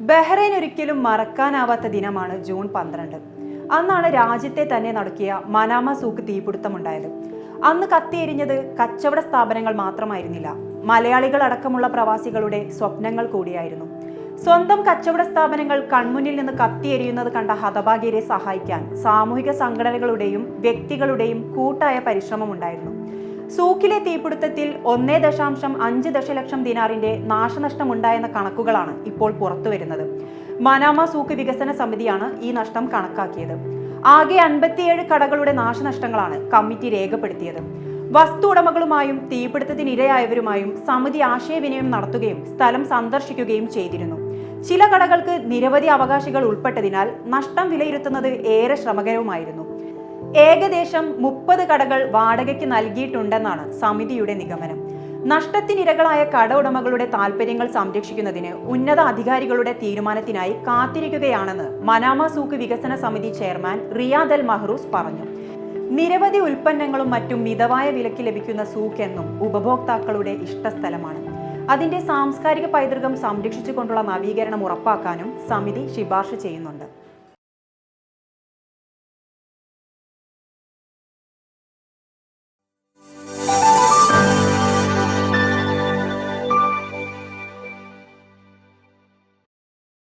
Bahrain ഒരിക്കലും മറക്കാനാവാത്ത ദിനമാണ് ജൂൺ പന്ത്രണ്ട്. അന്നാണ് രാജ്യത്തെ തന്നെ നടക്കിയ മനാമ സൂക്ക് തീപിടുത്തമുണ്ടായത്. അന്ന് കത്തിയെരിഞ്ഞത് കച്ചവട സ്ഥാപനങ്ങൾ മാത്രമായിരുന്നില്ല. മലയാളികൾ അടക്കമുള്ള പ്രവാസികളുടെ സ്വപ്നങ്ങൾ കൂടിയായിരുന്നു. സ്വന്തം കച്ചവട സ്ഥാപനങ്ങൾ കൺമുന്നിൽ നിന്ന് കത്തിയെരിയുന്നത് കണ്ട ഹതഭാഗ്യരെ സഹായിക്കാൻ സാമൂഹിക സംഘടനകളുടെയും വ്യക്തികളുടെയും കൂട്ടായ പരിശ്രമമുണ്ടായിരുന്നു. സൂക്കിലെ തീപിടുത്തത്തിൽ ഒന്നേ ദശാംശം അഞ്ച് ദശലക്ഷം ദിനാറിന്റെ നാശനഷ്ടമുണ്ടായെന്ന കണക്കുകളാണ് ഇപ്പോൾ പുറത്തുവരുന്നത്. മനാമ സൂക്ക് വികസന സമിതിയാണ് ഈ നഷ്ടം കണക്കാക്കിയത്. ആകെ അൻപത്തിയേഴ് കടകളുടെ നാശനഷ്ടങ്ങളാണ് കമ്മിറ്റി രേഖപ്പെടുത്തിയത്. വസ്തു ഉടമകളുമായും തീപിടുത്തത്തിനിരയായവരുമായും സമിതി ആശയവിനിമയം നടത്തുകയും സ്ഥലം സന്ദർശിക്കുകയും ചെയ്തിരുന്നു. ചില കടകൾക്ക് നിരവധി അവകാശികൾ ഉൾപ്പെട്ടതിനാൽ നഷ്ടം വിലയിരുത്തുന്നത് ഏറെ ശ്രമകരവുമായിരുന്നു. ഏകദേശം മുപ്പത് കടകൾ വാടകയ്ക്ക് നൽകിയിട്ടുണ്ടെന്നാണ് സമിതിയുടെ നിഗമനം. നഷ്ടത്തിനിരകളായ കട ഉടമകളുടെ താൽപ്പര്യങ്ങൾ സംരക്ഷിക്കുന്നതിന് ഉന്നത അധികാരികളുടെ തീരുമാനത്തിനായി കാത്തിരിക്കുകയാണെന്ന് മനാമ സൂക്ക് വികസന സമിതി ചെയർമാൻ റിയാദൽ മഹ്റൂസ് പറഞ്ഞു. നിരവധി ഉൽപ്പന്നങ്ങളും മറ്റും മിതവായ വിലയ്ക്ക് ലഭിക്കുന്ന സൂക്ക് എന്നും ഉപഭോക്താക്കളുടെ ഇഷ്ടസ്ഥലമാണ്. അതിന്റെ സാംസ്കാരിക പൈതൃകം സംരക്ഷിച്ചുകൊണ്ടുള്ള നവീകരണം ഉറപ്പാക്കാനും സമിതി ശുപാർശ ചെയ്യുന്നുണ്ട്.